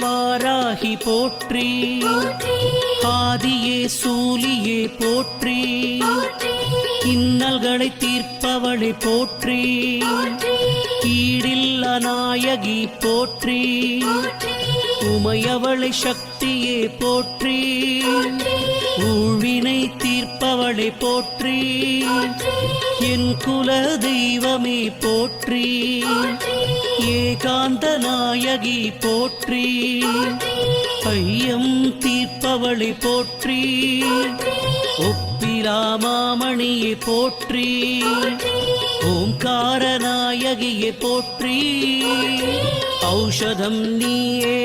வாராகி போற்றி. ஆதியே சூலியே போற்றி. இன்னல்களை தீர்ப்பவளை போற்றி. கீழில்ல நாயகி போற்றி. உமையவளை சக்தியே போற்றி. ஊழ்வினை தீர்ப்பவளை போற்றி என் குல தெய்வமே போற்றி ஏகாந்த நாயகி போற்றி ஐயம் தீர்ப்பவளை போற்றி ஒப்பிலாமாமணியை போற்றி ஓம்கார நாயகியை போற்றி ஔஷதம் நீயே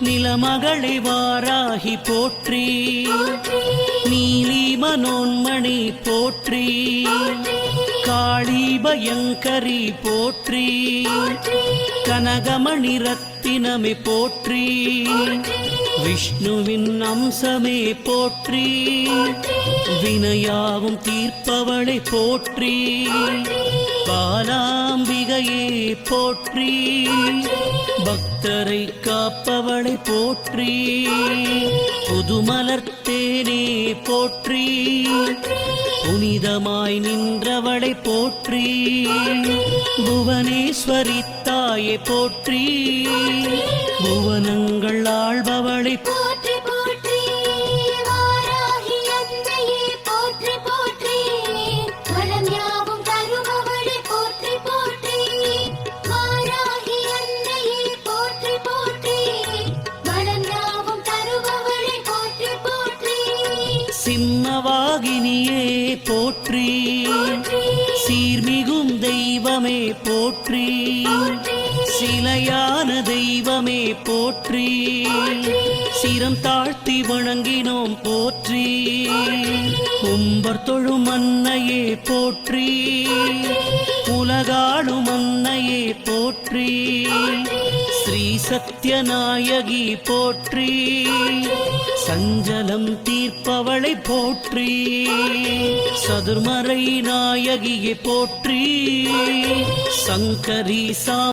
நிலமகளை வாராகி போற்றி. நீலி மனோன்மணி போற்றி. காளி பயங்கரி போற்றி. கனகமணி ரத்தினமே போற்றி. விஷ்ணுவின் அம்சமே போற்றி. வினையாவும் தீர்ப்பவளை போற்றி. பாலாம்பிகையே போற்றி. பக்தரை காப்பவளை போற்றி. புதுமலர்த்தேனே போற்றி. புனிதமாய் நின்றவளை போற்றி. புவனேஸ்வரி தாயை போற்றி. புவனங்கள் போற்றி போற்றி. சிம்மவாகினியே போற்றி. சீர்மிகும் தெய்வமே போற்றி. சிலையான தெய்வமே போற்றி. சிரம் தாழ்த்தி வணங்கினோம் போற்றி. கும்பர் தொழும் அன்னையே போற்றி. உலகாடும் போற்றி. ஸ்ரீ சத்யநாயகி போற்றி. சஞ்சலம் தீர்ப்பவளை போற்றி. சதுர்மறை நாயகியை போற்றி. சங்கரி சா